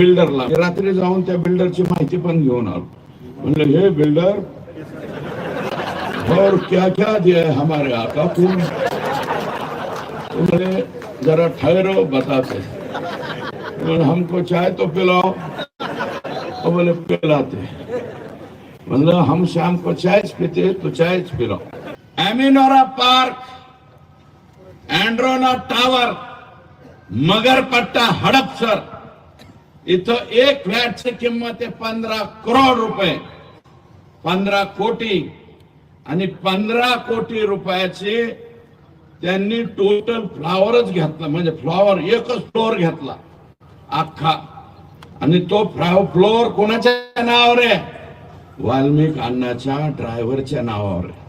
बिल्डरला. रात्री जाऊन त्या बिल्डरची माहिती पण हे बिल्डर और क्या क्या दिया है हमारे आका तुम तो बोले, जरा ठहरो, बताते बोले, हमको चाय तो पिलाओ. तो बोले, पिलाते मतलब हम शाम को चाय पीते तो चाय पिलाओ. एमिनोरा पार्क एंड्रोना टावर मगरपट्टा हडपसर इथं एक फ्लॅटची किंमत आहे पंधरा करोड रुपये. पंधरा कोटी आणि पंधरा कोटी रुपयाचे त्यांनी टोटल फ्लॉवरच घेतला. म्हणजे फ्लॉवर एकच फ्लोअर घेतला. अख्खा. आणि तो फ्लोअर कोणाच्या नावावर आहे? वाल्मिक अण्णाच्या ड्रायव्हरच्या नावावर आहे.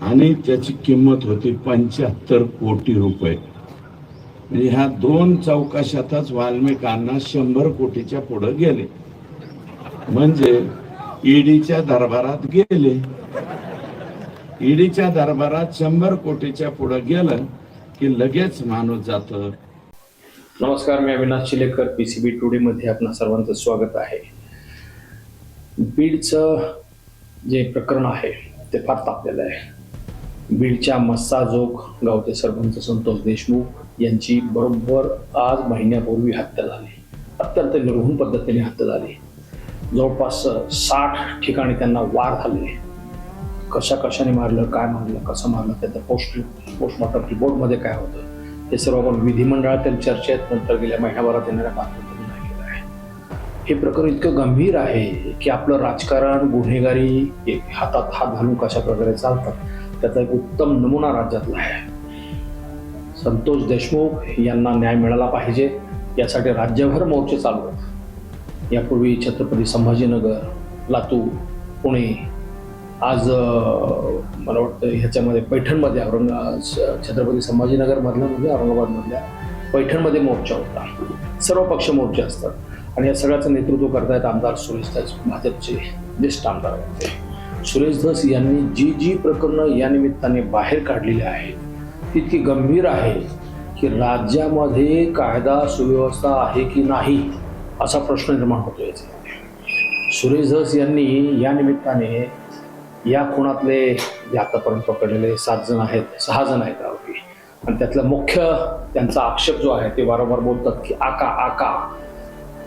आणि त्याची किंमत होती पंच्याहत्तर कोटी रुपये. म्हणजे ह्या दोन चौकाशातच वाल्मिकांना शंभर कोटीच्या पुढे गेले. म्हणजे ईडीच्या दरबारात गेले. ईडीच्या दरबारात शंभर कोटीच्या पुढे गेलं की लगेच माणूस जात. नमस्कार मी अविनाश चिलेकर पीसीबी टुडे मध्ये आपणा सर्वांचं स्वागत आहे. बीडचं जे प्रकरण आहे ते फार तापलेलं आहे. बीडच्या मस्साजोग गावचे सरपंच संतोष देशमुख यांची बरोबर आज महिन्यापूर्वी हत्या झाली. अत्यंत निर्घुण पद्धतीने हत्या झाली. जवळपास साठ ठिकाणी त्यांना वार झाले. कशा कशाने मारलं काय मारलं कसं मारलं त्याचं पोस्ट पोस्टमॉर्टम रिपोर्टमध्ये काय होतं? हे सर्व आपण विधिमंडळातील चर्चेत नंतर गेल्या महिन्याभरात येणाऱ्या बातमीतून ऐकलं आहे. हे प्रकरण इतकं गंभीर आहे की आपलं राजकारण गुन्हेगारी हातात हात घालून कशा प्रकारे चालतात त्याचा एक उत्तम नमुना राज्यातला आहे. संतोष देशमुख यांना न्याय मिळाला पाहिजे. यासाठी राज्यभर मोर्चे चालू आहेत. यापूर्वी छत्रपती संभाजीनगर लातूर पुणे आज मला वाटतं ह्याच्यामध्ये पैठणमध्ये औरंग छत्रपती संभाजीनगरमधल्या म्हणजे औरंगाबादमधल्या पैठणमध्ये मोर्चा होता. सर्व पक्ष मोर्चे असतात. आणि या सगळ्याचं नेतृत्व करतायत आमदार सुरेश धस भाजपचे ज्येष्ठ आमदार आहेत सुरेश धस यांनी जी जी प्रकरणं या निमित्ताने बाहेर काढलेली आहेत इतकी गंभीर आहे की राज्यामध्ये कायदा सुव्यवस्था आहे की नाही असा प्रश्न निर्माण होतो याचा. सुरेश धस यांनी या निमित्ताने या खुणातले जे आतापर्यंत पकडलेले सात जण आहेत सहा जण आहेत आरोपी आणि त्यातला मुख्य त्यांचा आक्षेप जो आहे ते वारंवार बोलतात की आका आका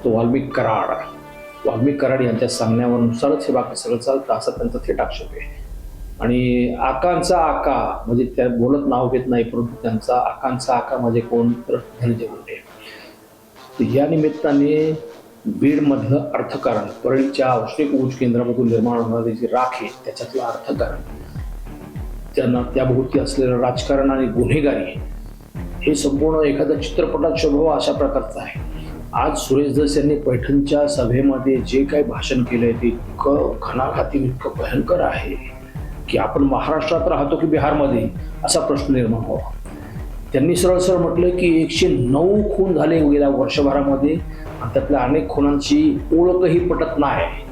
तो वाल्मिक कराड. वाल्मिक कराड यांच्या सांगण्यानुसारच हे बाकी सगळं चालतं असा त्यांचा थेट आक्षेप आहे. आणि आकांचा आका म्हणजे त्या बोलत नाव घेत नाही परंतु त्यांचा आकांचा आका म्हणजे कोण? तर धनंजय मुंडे या निमित्ताने बीडमधलं अर्थकारण परळीच्या औष्णिक ऊर्ज केंद्रामधून निर्माण होणारी जी राख आहे त्याच्यातलं अर्थकारण त्यांना त्याभोवती असलेलं राजकारण आणि गुन्हेगारी हे संपूर्ण एखाद्या चित्रपटात शोभावं अशा प्रकारचं आहे. आज सुरेश दस यांनी पैठणच्या सभेमध्ये जे काही भाषण केलंय ते इतकं खनाखाती इतकं भयंकर आहे. की आपण महाराष्ट्रात राहतो की बिहारमध्ये? असा प्रश्न निर्माण व्हावा. त्यांनी सरळ सरळ म्हटलं की एकशे नऊ खून झाले गेल्या वर्षभरामध्ये आणि त्यातल्या अनेक खुनांची ओळखही पटत नाही.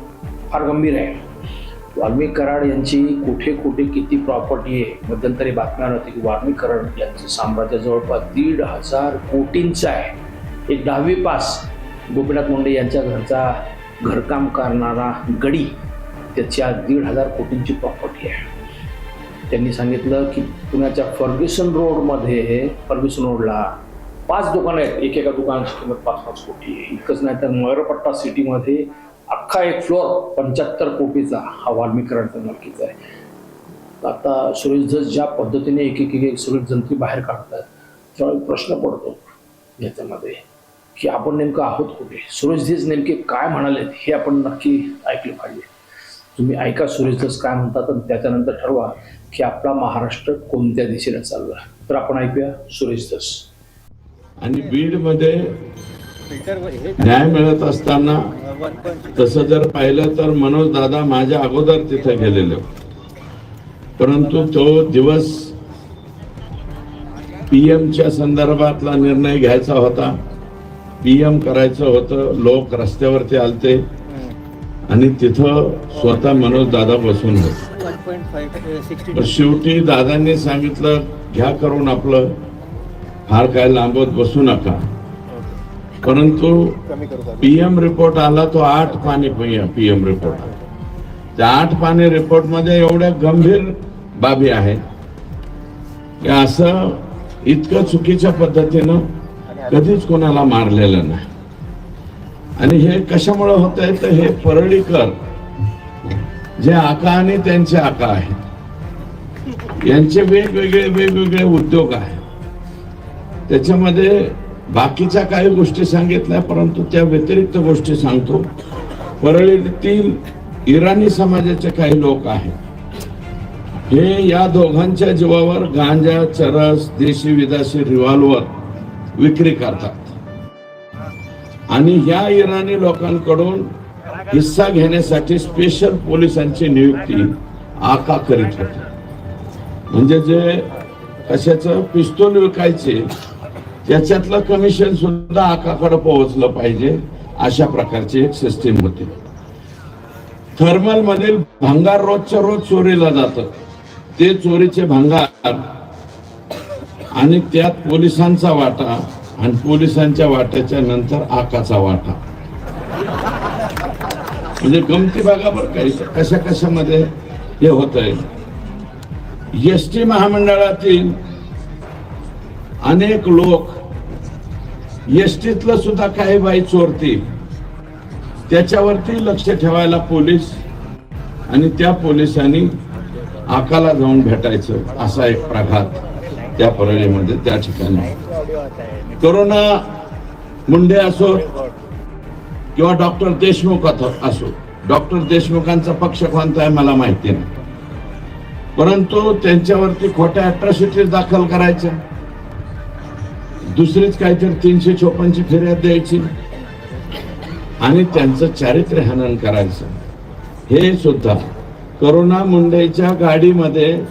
फार गंभीर आहे. वाल्मिक कराड यांची कुठे कुठे किती प्रॉपर्टी आहे? मध्यंतरी बातम्या होती की वाल्मिक कराड यांचं साम्राज्य जवळपास दीड हजार कोटींचं आहे. एक दहावी पास गोपीनाथ मुंडे यांच्या घरचा घरकाम करणारा गडी त्याच्या दीड हजार कोटींची प्रॉपर्टी आहे. त्यांनी सांगितलं की पुण्याच्या फर्ग्युसन रोडमध्ये फर्ग्युसन रोडला पाच दुकानं आहेत. एक एका दुकानाची किंमत पाच पाच कोटी इतकंच नाही तर मगरपट्टा सिटीमध्ये अख्खा एक फ्लोअर पंच्याहत्तर कोटीचा हा वाल्मिक कराडचा आहे. आता सुरेश धस ज्या पद्धतीने एक एक एक एक जंत्री बाहेर काढतात त्यावेळी प्रश्न पडतो याच्यामध्ये की आपण नेमकं आहोत कुठे? सुरेश धस नेमके काय म्हणाले हे आपण नक्की ऐकलं पाहिजे. तुम्ही ऐका सुरेशदास काय म्हणतात आणि त्याच्यानंतर ठरवा की आपला महाराष्ट्र कोणत्या दिशेने चालला. तर आपण ऐकूया सुरेशदास. आणि बीडमध्ये न्याय मिळत असताना तसं जर पाहिलं तर मनोज दादा माझ्या अगोदर तिथे गेलेले. परंतु तो दिवस पीएमच्या संदर्भातला निर्णय घ्यायचा होता. पीएम करायचं होतं लोक रस्त्यावरती आलते. आणि तिथं स्वतः मनोज दादा बसून होते शेवटी दादांनी सांगितलं घ्या करून आपलं. फार काय लांबत बसू नका. परंतु पीएम रिपोर्ट आला तो आठ पाणी पीएम रिपोर्ट त्या आठ पाणी रिपोर्टमध्ये एवढ्या गंभीर बाबी आहेत की असं इतकं चुकीच्या पद्धतीनं कधीच कोणाला मारलेलं नाही. आणि हे कशामुळे होत आहे तर हे परळीकर जे आका आणि त्यांचे आका आहेत यांचे वेगवेगळे वेगवेगळे उद्योग आहेत. त्याच्यामध्ये बाकीच्या काही गोष्टी सांगितल्या परंतु त्या व्यतिरिक्त गोष्टी सांगतो. परळीतील इराणी समाजाचे काही लोक आहेत. हे या दोघांच्या जीवावर गांजा चरस देशी विदेशी रिव्हॉल्वर विक्री करतात. आणि ह्या इराणी लोकांकडून हिस्सा घेण्यासाठी स्पेशल पोलिसांची नियुक्ती आका करीत होते. म्हणजे जे कशाचं पिस्तूल विकायचे त्याच्यातलं कमिशन सुद्धा आकाकडे पोहोचलं पाहिजे अशा प्रकारची एक सिस्टीम होती. थर्मल मधील भंगार रोजच्या रोज चोरीला जात. ते चोरीचे भंगार आणि त्यात पोलिसांचा वाटा आणि पोलिसांच्या वाट्याच्या नंतर आकाचा वाटा. म्हणजे गमती बघा बरं काही कशा कशामध्ये हे होत आहे एस टी महामंडळातील अनेक लोक एसटीतलं सुद्धा काही बाई चोरतील. त्याच्यावरती लक्ष ठेवायला पोलीस आणि त्या पोलिसांनी आकाला जाऊन भेटायचं असा एक प्रघात त्या परळीमध्ये त्या ठिकाणी. करोना मुंडे असो किंवा डॉक्टर देशमुख असो. डॉक्टर देशमुखांचा पक्ष कोणता आहे मला माहिती नाही. परंतु त्यांच्यावरती खोट्या अट्रॉसिटीज दाखल करायच्या. दुसरीच काहीतरी तीनशे चोपन्नची फिर्याद द्यायची. आणि त्यांचं चारित्र्य हनन करायचं. हे सुद्धा करोना मुंडेच्या गाडीमध्ये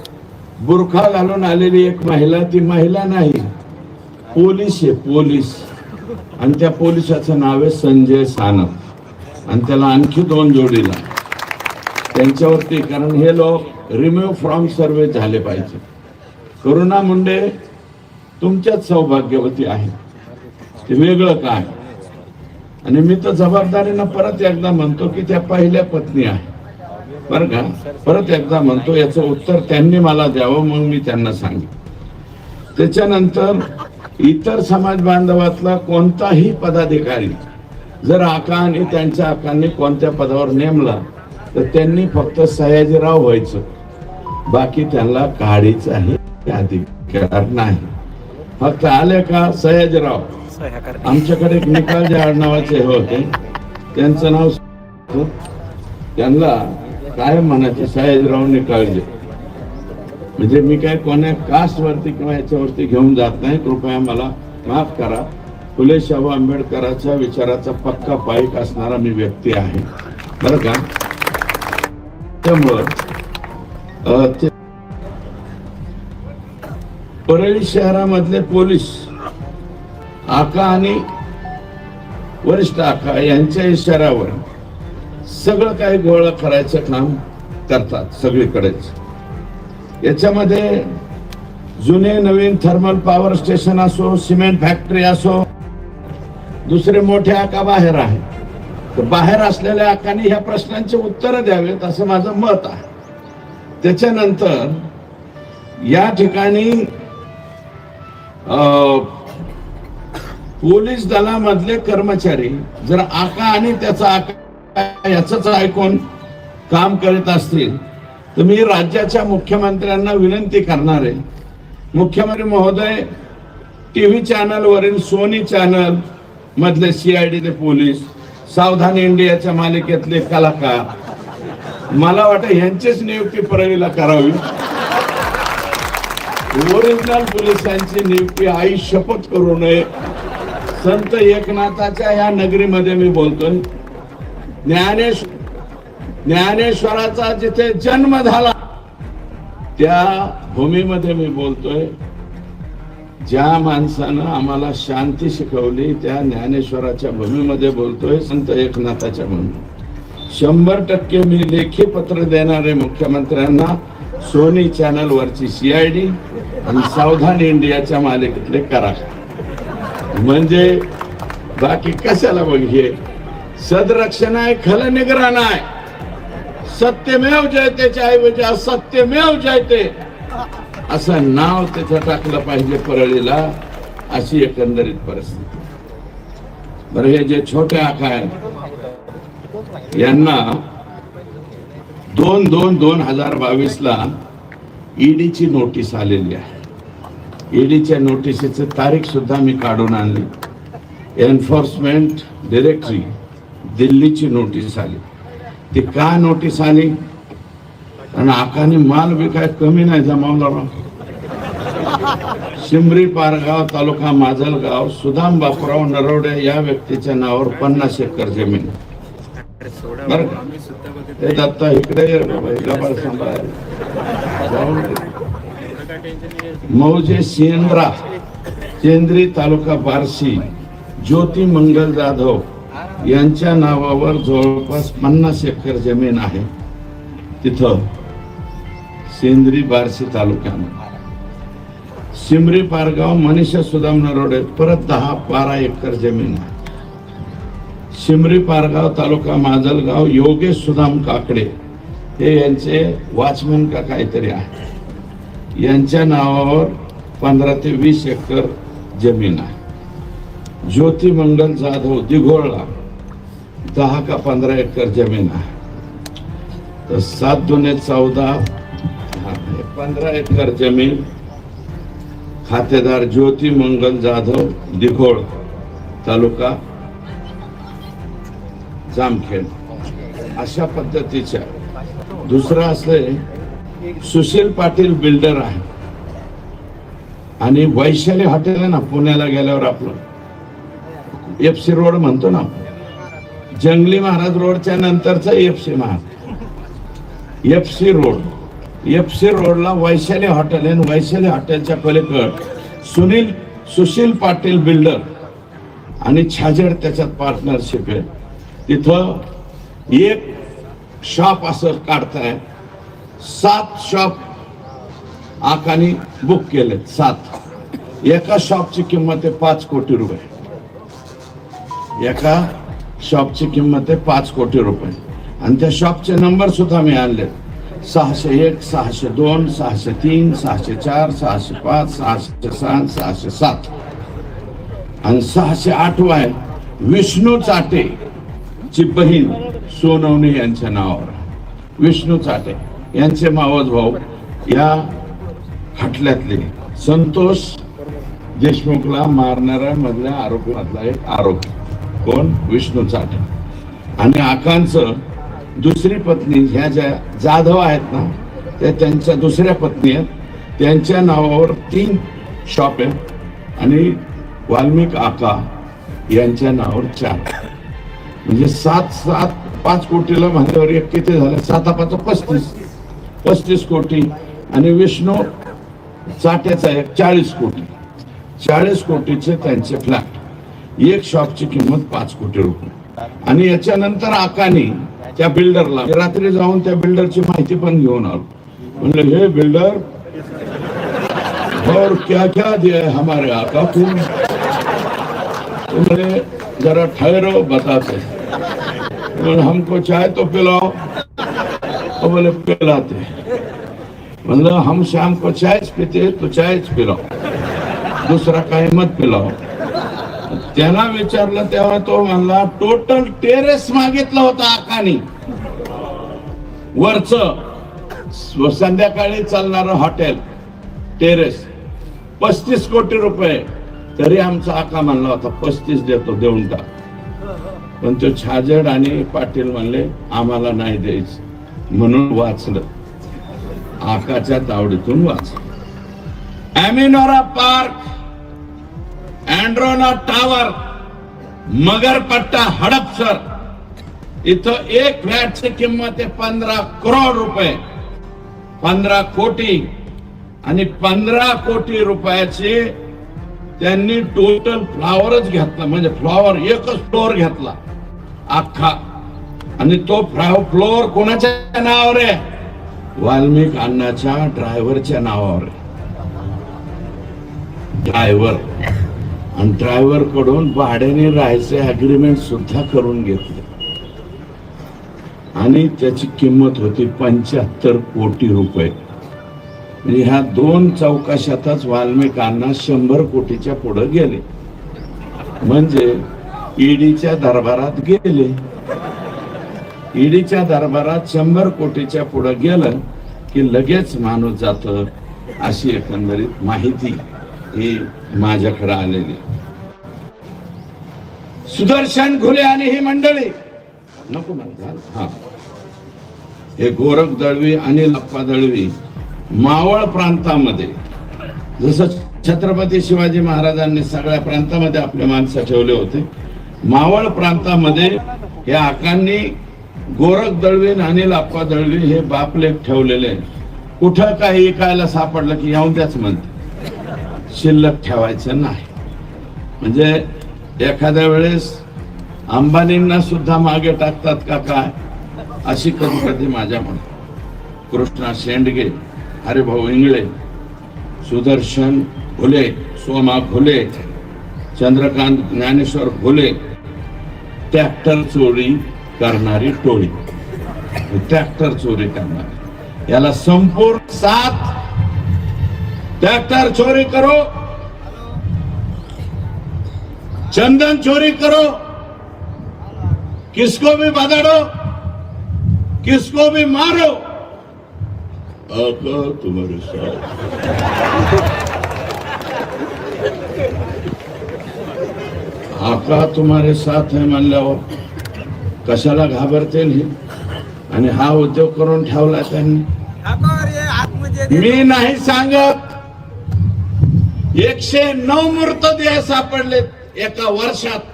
बुरखा घालून आलेली एक महिला ती महिला नाही. पोलीस आहे पोलीस. आणि त्या पोलिसाचं नाव आहे संजय सानप. आणि त्याला आणखी दोन जोडीला. त्यांच्यावरती कारण हे लोक रिमूव्ह फ्रॉम सर्वे झाले पाहिजे. करुणा मुंडे तुमच्याच सौभाग्यवती आहे ते वेगळं काय? आणि मी तर जबाबदारीनं परत एकदा म्हणतो की त्या पहिल्या पत्नी आहे. बरं का? परत एकदा म्हणतो याचं उत्तर त्यांनी मला द्यावं मग मी त्यांना सांगेन. त्याच्यानंतर इतर समाज बांधवातला कोणताही पदाधिकारी जर आका आणि त्यांच्या आकांनी कोणत्या पदावर नेमला तर त्यांनी फक्त सयाजीराव व्हायचं. बाकी त्यांना काढीचाही अधिकार नाही. फक्त आले का सयाजीराव? आमच्याकडे एक निकालजे आडनावाचे हे होते. त्यांचं नाव त्यांना काय म्हणायचे? सयाजीराव निकाळजे म्हणजे मी काय कोण्या कास्ट वरती किंवा याच्यावरती घेऊन जात नाही. कृपया मला माफ करा. फुले शाहू आंबेडकरांच्या विचाराचा पक्का पाईक असणारा मी व्यक्ती आहे. बरं का? त्यामुळं ते परळी शहरामधले पोलीस आका आणि वरिष्ठ आका यांच्या इशाऱ्यावर सगळं काही गोळा करायचं काम करतात सगळीकडेच. याच्यामध्ये जुने नवीन थर्मल पॉवर स्टेशन असो सिमेंट फॅक्टरी असो दुसरे मोठे आका बाहेर आहे तर बाहेर असलेल्या आकाने ह्या प्रश्नांची उत्तरं द्यावेत असं माझं मत आहे. त्याच्यानंतर या ठिकाणी पोलीस दलामधले कर्मचारी जर आका आणि त्याचा आका याच ऐकून काम करीत असतील तर मी राज्याच्या मुख्यमंत्र्यांना विनंती करणार आहे. मुख्यमंत्री महोदय टीव्ही व्ही वरील सोनी चॅनल मधले सीआयडीचे पोलीस सावधान इंडियाच्या मालिकेतले कलाकार. मला वाटत यांचीच नियुक्ती परळीला करावी. ओरिजिनल पोलिसांची नियुक्ती आई शपथ करू नये. संत एकनाथाच्या या नगरीमध्ये मी बोलतोय. ज्ञानेश ज्ञानेश्वराचा जिथे जन्म झाला त्या भूमीमध्ये मी बोलतोय ज्या माणसानं आम्हाला शांती शिकवली त्या ज्ञानेश्वराच्या भूमीमध्ये बोलतोय संत एकनाथाच्या भूमी शंभर टक्के मी लेखी पत्र देणारे मुख्यमंत्र्यांना सोनी चॅनल वरची सीआयडी आणि सावधान इंडियाच्या मालिकेतले करा. म्हणजे बाकी कशाला बघ हे? सदरक्षण आहे खल निग्रहण आहे सत्यमेव जयतेच्या ऐवजी असत्यमेव जयते. असं नाव तिथं टाकलं पाहिजे परळीला अशी एकंदरीत परिस्थिती. बरं हे जे छोटे आका आहेत यांना दोन दोन दोन हजार बावीस ला ईडीची नोटीस आलेली आहे. ईडीच्या नोटिसीची तारीख सुद्धा मी काढून आणली. एन्फोर्समेंट डिरेक्टरी दिल्लीची नोटीस आली. ती का नोटीस आली? आणि आकाने माल बी काय कमी नाही जमावला राव. शिमरी पारगाव तालुका माजलगाव सुदाम बापूराव नरवडे या व्यक्तीच्या नावावर पन्नास एकर जमीन. बरं दत्ता इकडे मौजे सेंद्रा केंद्री तालुका बारसी ज्योती मंगल जाधव यांच्या नावावर जवळपास पन्नास एकर जमीन आहे. तिथं सेंद्री बार्शी तालुक्यामध्ये सिमरी पारगाव मनीषा सुदाम नरोडे परत दहा बारा एकर जमीन आहे. शिमरी पारगाव तालुका माजलगाव योगेश सुदाम काकडे हे यांचे वॉचमॅन का काहीतरी आहे. यांच्या नावावर पंधरा ते वीस एकर जमीन आहे. ज्योती मंगल जाधव दिघोळला दहा का पंधरा एकर जमीन आहे. तर सात दोन्ही चौदा हा, पंधरा एकर जमीन खातेदार ज्योती मंगल जाधव दिघोळ तालुका जामखेड. अशा पद्धतीच्या दुसरं असं सुशील पाटील बिल्डर आहे. आणि वैशाली हॉटेल आहे ना पुण्याला गेल्यावर आपलं. एफ सी रोड म्हणतो ना. आपण. जंगली महाराज रोडच्या नंतरचा F C Maharaj. F C road F C रोडला वैशाली हॉटेल आणि वैशाली हॉटेलच्या पलीकड सुनील सुशील पाटील बिल्डर आणि छाजेड त्याच्यात पार्टनरशिप आहे. तिथं एक शॉप असं काढताय. सात शॉप आकानी बुक केलेत सात. एका शॉपची किंमत आहे पाच कोटी रुपये. एका शॉपची किंमत आहे पाच कोटी रुपये. आणि त्या शॉपचे नंबर सुद्धा मी आणले सहाशे एक सहाशे दोन सहाशे तीन सहाशे चार सहाशे पाच सहाशे सहा सहाशे सात. आणि सहाशे आठवा आहे विष्णू चाटे ची बहीण सोनवणे यांच्या नावावर विष्णू चाटे यांचे मावस भाऊ या खटल्यातले संतोष देशमुखला मारणाऱ्या मधल्या आरोपीमधला एक आरोपी. कोण? विष्णू चाटे. आणि आकांचं दुसरी पत्नी ह्या ज्या जाधव आहेत ना त्या त्यांच्या दुसऱ्या पत्नी आहेत. त्यांच्या नावावर तीन शॉप आहेत. आणि वाल्मिक आका यांच्या नावावर चार म्हणजे सात सात पाच कोटीला म्हणल्यावर एक किती झालं? सात पाच पस्तीस. पस्तीस कोटी. आणि विष्णू चाट्याचा एक चाळीस कोटी. चाळीस कोटीचे त्यांचे फ्लॅट एक शॉपची किंमत पाच कोटी रुपये. आणि याच्यानंतर आकाने त्या बिल्डरला रात्री जाऊन त्या बिल्डरची माहिती पण घेऊन आलो. म्हणलं हे बिल्डर और क्या क्या दिया है हमारे आका को? तुम्हें जरा ठहरो बताते बोले हमको चाय तो पिलाओ. तो बोले पिलाते मतलब हम शाम को चाय पीते तो चाय पिलाओ। दूसरा का मत पिलाओ? त्याला विचारलं तेव्हा तो म्हणला टोटल टेरेस मागितला होता आकानी. वरच संध्याकाळी चालणार हॉटेल टेरेस पस्तीस कोटी रुपये. तरी आमचा आका म्हणला होता पस्तीस देतो देऊन टाक. पण तो छाजड आणि पाटील म्हणले आम्हाला नाही द्यायचं. म्हणून वाचलं. आकाच्या तावडीतून वाचलं. एमिनोरा पार्क अँड्रोना टावर मगरपट्टा हडपसर इथं एक फ्लॅटची किंमत आहे पंधरा करोड रुपये. पंधरा कोटी आणि पंधरा कोटी रुपयाची त्यांनी टोटल फ्लॉवरच घेतला. म्हणजे फ्लॉवर एकच फ्लोअर घेतला. अख्खा. आणि तो फ्लोअर कोणाच्या नावावर आहे? वाल्मिक अण्णाच्या ड्रायव्हरच्या नावावर आहे. ड्रायव्हर आणि ड्रायव्हरकडून भाड्याने राहायचे अग्रीमेंट सुद्धा करून घेतले. आणि त्याची किंमत होती पंच्याहत्तर कोटी रुपये. म्हणजे ह्या दोन चौकाशातच वाल्मिकांना शंभर कोटीच्या पुढे गेले. म्हणजे ईडीच्या दरबारात गेले. ईडीच्या दरबारात शंभर कोटीच्या पुढे गेलं की लगेच माणूस जात अशी एकंदरीत माहिती. ही माझ्याकडे आलेली. सुदर्शन घुले आणि ही मंडळी. नको म्हणतात हा. हे गोरख दळवी आणि लप्पा दळवी मावळ प्रांतामध्ये जसं छत्रपती शिवाजी महाराजांनी सगळ्या प्रांतामध्ये आपले माणसं ठेवले होते मावळ प्रांतामध्ये या आकांनी गोरख दळवी आणि अनिल दळवी हे बापलेख ठेवलेले. कुठं काही ऐकायला सापडलं की येऊन त्याच म्हणते. शिल्लक ठेवायचं नाही. म्हणजे एखाद्या वेळेस अंबानींना सुद्धा मागे टाकतात का काय? अशी कधी कधी माझ्या म्हणून कृष्णा शेंडगे हरिभाऊ इंगळे सुदर्शन भुले सोमा भुले चंद्रकांत ज्ञानेश्वर भुले ट्रॅक्टर चोरी करणारी टोळी. ट्रॅक्टर चोरी करणारी. याला संपूर्ण साथ ट्रैक्टर चोरी करो. चंदन चोरी करो. किसको भी बदड़ो किसको भी मारो. आका तुम्हारे साथ। आका तुम्हारे साथ है म्हणल्यावर कशाला घाबरते नाही? आणि हा उद्योग करून ठेवला त्यांनी. मी नाही सांगत. एकशे नऊ मृतदेह सापडलेत. एका वर्षात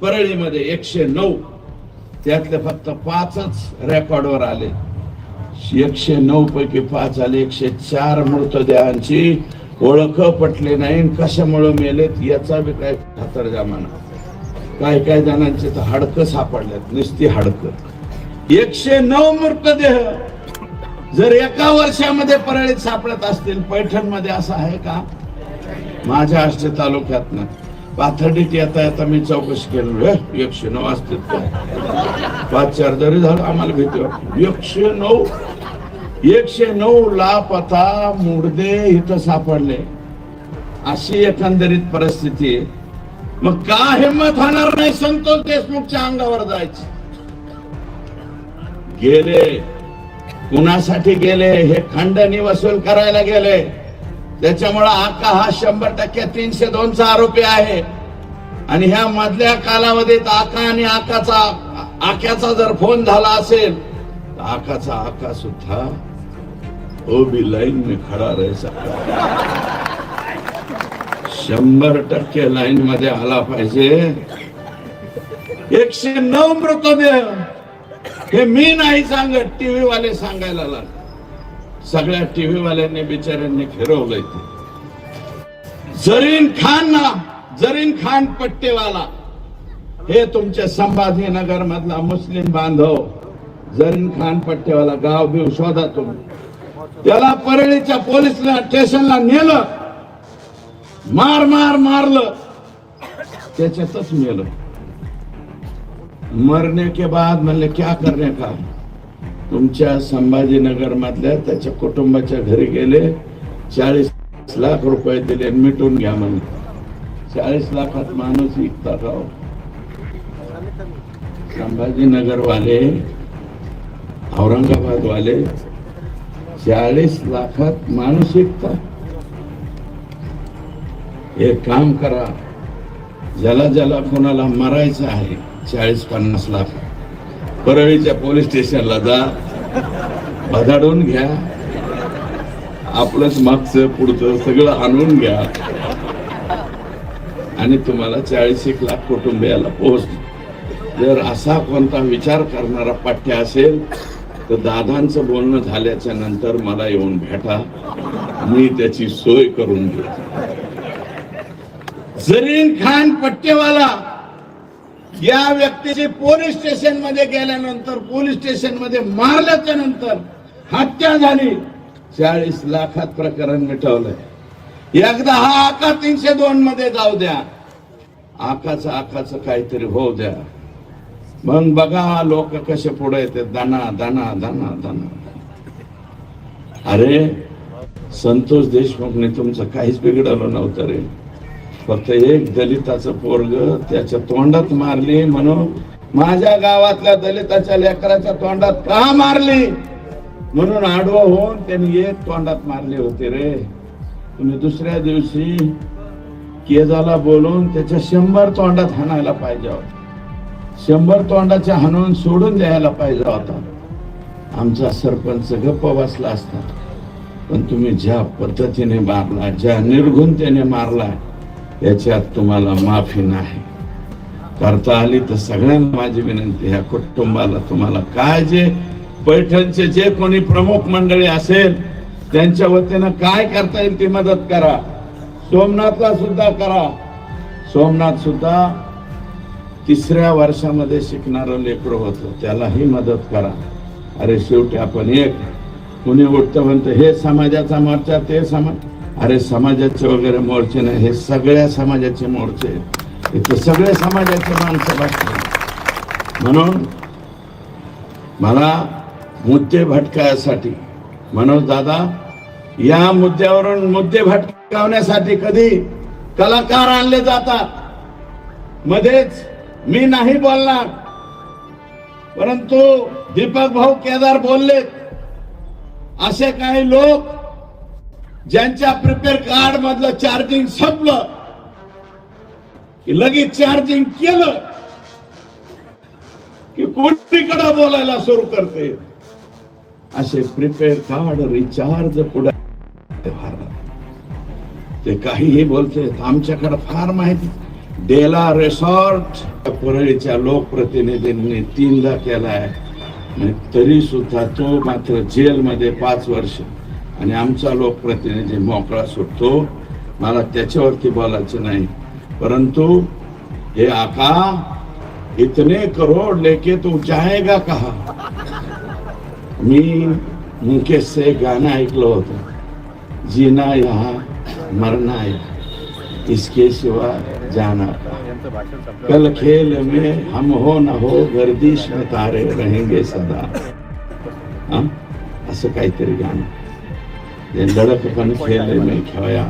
परळीमध्ये एकशे नऊ. त्यातले फक्त पाचच रेकॉर्डवर आले. एकशे नऊ पैकी पाच आले. एकशे चार मृतदेहांची ओळख पटली नाही. कशामुळे मेलेत याचा बी काय खातर जमाना काय काय जणांचे तर हाडकं सापडल्यात नुसती हाडकं. एकशे नऊ मृतदेह जर एका वर्षामध्ये परळीत सापडत असतील पैठणमध्ये असं आहे का? माझ्या आष्टे तालुक्यात पाथर्डीत येता येता मी चौकशी केली एकशे नऊ असतील पाच चार जरी झालं आम्हाला भीती वाटली. एकशे नऊ. एकशे नऊ लापता मुर्दे इथं सापडले. अशी एकंदरीत परिस्थिती आहे. मग का हिंमत होणार नाही संतोष देशमुखच्या अंगावर जायचे? गेले. कुणासाठी गेले? हे खंडणी वसूल करायला गेले. त्याच्यामुळे आका हा शंभर टक्के तीनशे दोनचा आरोपी आहे. आणि ह्या मधल्या कालावधीत आका आणि आकाचा आक्याचा जर फोन झाला असेल तर आकाचा आका सुद्धा ओबी बी लाईन में खडा रह सकता शंभर टक्के लाईन मध्ये आला पाहिजे. एकशे नऊ मृतदेह. हे मी नाही सांगत टीव्ही वाले सांगायला लागले. सगळ्या टीव्हीवाल्यांनी बिचाऱ्यांनी फिरवलंय ते. जरीन खान ना जरीन खान पट्टेवाला हे तुमच्या संभाजीनगर मधला मुस्लिम बांधव जरीन खान पट्टेवाला गाव बिव शोधा तुम्ही. त्याला परळीच्या पोलिसला स्टेशनला नेलं मार मार मारलं त्याच्यातच मेलं. मरने के बाद म्हणले क्या करणे का तुमच्या संभाजीनगर मधल्या त्याच्या कुटुंबाच्या घरी गेले चाळीस लाख रुपये दिले मिटून घ्या म्हणले. चाळीस लाखात माणूस विकता का हो? संभाजीनगर वाले औरंगाबाद वाले चाळीस लाखात माणूस विकता. एक काम करा ज्याला ज्याला कोणाला मरायचं आहे चाळीस पन्नास लाख. परळीच्या पोलीस स्टेशनला जा. भदाडून घ्या. आपलंच मागचं पुढचं सगळं आणून घ्या. आणि तुम्हाला चाळीस एक लाख कुटुंबियाला पोहोच जर असा कोणता विचार करणारा पाठ्य असेल तर दादांचं बोलणं झाल्याच्यानंतर मला येऊन भेटा. मी त्याची सोय करून घेतो. जरीन खान पट्टेवाला. या व्यक्तीची पोलीस स्टेशनमध्ये गेल्यानंतर पोलीस स्टेशनमध्ये मारल्याच्या नंतर हत्या झाली. चाळीस लाखात प्रकरण मिटवलंय. एकदा हा आका तीनशे दोन मध्ये जाऊ द्या. आकाच आकाच काहीतरी होऊ द्या. मग बघा लोक कसे पुढे येते. दाना दाना दाना दाना. अरे संतोष देशमुखने तुमचं काहीच बिघडवलं नव्हतं रे. फक्त एक दलिताचं पोरग त्याच्या तोंडात मारली म्हणून माझ्या गावातल्या दलिताच्या लेकराच्या तोंडात का मारली? म्हणून आडवं होऊन त्यांनी एक तोंडात मारले होते रे. तुम्ही दुसऱ्या दिवशी केजाला बोलून त्याच्या शंभर तोंडात हाणायला पाहिजे होता. शंभर तोंडाच्या हाणून सोडून द्यायला पाहिजे होता. आमचा सरपंच गप्प बसला असता. पण तुम्ही ज्या पद्धतीने मारला ज्या निर्घुणतेने मारला याच्यात तुम्हाला माफी नाही. करता आली तर सगळ्यांना माझी विनंती ह्या कुटुंबाला तुम्हाला काय जे पैठणचे जे कोणी प्रमुख मंडळी असेल त्यांच्या वतीनं काय करता येईल ती मदत करा. सोमनाथला सुद्धा करा. सोमनाथ सुद्धा तिसऱ्या वर्षामध्ये शिकणारं लेकरं होतं त्यालाही मदत करा. अरे शेवटी आपण एक कुणी उठतं म्हणतं हे समाजाचा मोर्चा ते समाज अरे समाजाचे वगैरे मोर्चे नाही हे सगळ्या समाजाचे मोर्चे आहेत. इथे सगळे समाजाचे माणसं बसले म्हणून मला मुद्दे भटकायसाठी मनोज दादा या मुद्द्यावरून मुद्दे भटकावण्यासाठी कधी कलाकार आणले जातात? मध्येच मी नाही बोलणार. परंतु दीपक भाऊ केदार बोलले असे काही लोक ज्यांच्या प्रिपेअर कार्ड मधलं चार्जिंग संपलं की लगेच चार्जिंग केलं की कोणीकडे बोलायला सुरू करते. असे प्रिपेअर कार्ड रिचार्ज पुढे ते काहीही बोलते आमच्याकडे फार माहिती. डेला रेसॉर्ट परळीच्या लोकप्रतिनिधींनी तीनदा केलाय. तरी सुद्धा तो मात्र जेलमध्ये पाच वर्ष. आणि आमचा लोकप्रतिनिधी मोकळा सुटतो मला त्याच्यावरती बोलायचं नाही. परंतु हे आका इतने करोड लेके तू जाएगा कहा? मी मुकेश से गाणं ऐकलं होतं. जीना यहाँ मरना या इसके सिवा जाना कल खेल में हम हो न हो गर्दिश में तारे रहेंगे सदा. असं काहीतरी गाणं. ते लडकपण खेल में खोया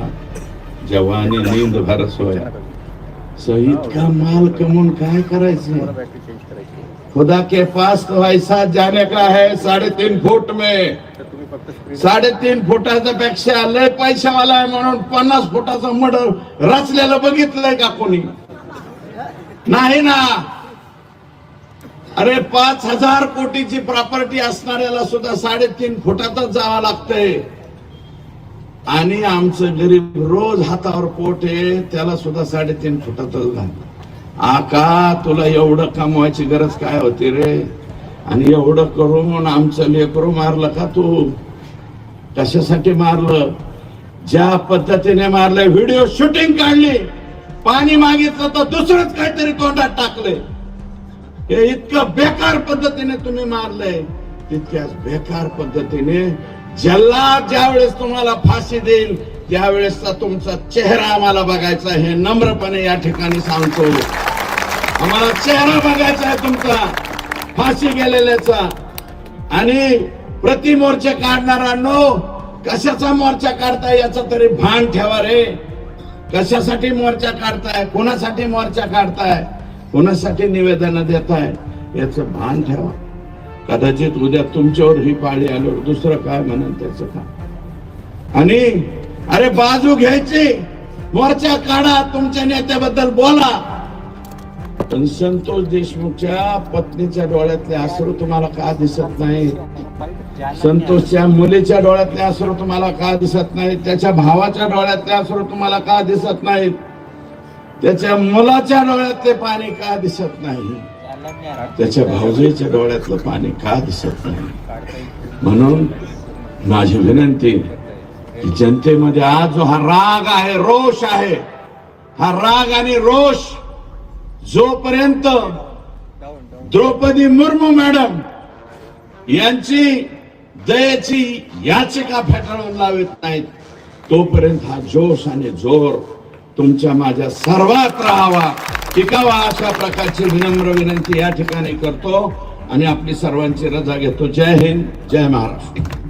जवानी नींद भर सोया। सो इतका माल कमून काय करायचं? खुदा के पास तो ऐसा जाने का है साढ़े तीन फुट में। साडेतीन फुटाच्या पेक्षा लय पैशावाला आहे म्हणून पन्नास फुटाचं मड रचलेलं बघितलंय का कोणी? नाही ना. अरे पाच हजार कोटीची प्रॉपर्टी असणाऱ्याला सुद्धा साडेतीन फुटातच जावं लागतंय. आणि आमचं गरीब रोज हातावर पोट आहे त्याला सुद्धा साडेतीन फुटातच घाल. आका तुला एवढं कमवायची गरज काय होती रे? आणि एवढं करून आमचं लेकरू मारलं का तू? कशासाठी मारलं? ज्या पद्धतीने मारलं व्हिडिओ शूटिंग काढली. पाणी मागितलं तर दुसरंच काहीतरी तोंडात टाकलंय. हे इतकं बेकार पद्धतीने तुम्ही मारलंय. तितक्याच बेकार पद्धतीने ज्याला ज्यावेळेस तुम्हाला फाशी देईल त्यावेळेसचा तुमचा चेहरा आम्हाला बघायचा हे नम्रपणे या ठिकाणी सांगतो. आम्हाला चेहरा बघायचा आहे तुमचा फाशी गेलेल्याचा. आणि प्रति मोर्चे नो कशाचा मोर्चा काढताय याचा तरी भान ठेवा रे. कशासाठी मोर्चा काढताय कोणासाठी मोर्चा काढताय कोणासाठी निवेदन देताय याचं भान ठेवा. कदाचित उद्या तुमच्यावर ही पाळी आल्यावर दुसरं काय म्हणन त्याच काय आणि अरे बाजू घ्यायची. मोर्चा काढा तुमच्या नेत्याबद्दल बोला. पण संतोष देशमुखच्या पत्नीच्या डोळ्यातले आसरू तुम्हाला का दिसत नाही? संतोषच्या मुलीच्या डोळ्यातले आसरू तुम्हाला का दिसत नाही? त्याच्या भावाच्या डोळ्यातले आसरू तुम्हाला का दिसत नाहीत? त्याच्या मुलाच्या डोळ्यातले पाणी का दिसत नाही? त्याच्या भाऊजीच्या डोळ्यातलं पाणी का दिसत नाही? म्हणून माझी विनंती की जनतेमध्ये आज जो हा राग आहे रोष आहे हा राग आणि रोष जोपर्यंत द्रौपदी मुर्मू मॅडम यांची दयेची याचिका फेटाळून लावित नाहीत तोपर्यंत हा जोश आणि जोर तुमच्या माझ्या सर्वात राहावा. टिकावा अशा प्रकारची विनम्र विनंती या ठिकाणी करतो आणि आपली सर्वांची रजा घेतो. जय हिंद जय महाराष्ट्र.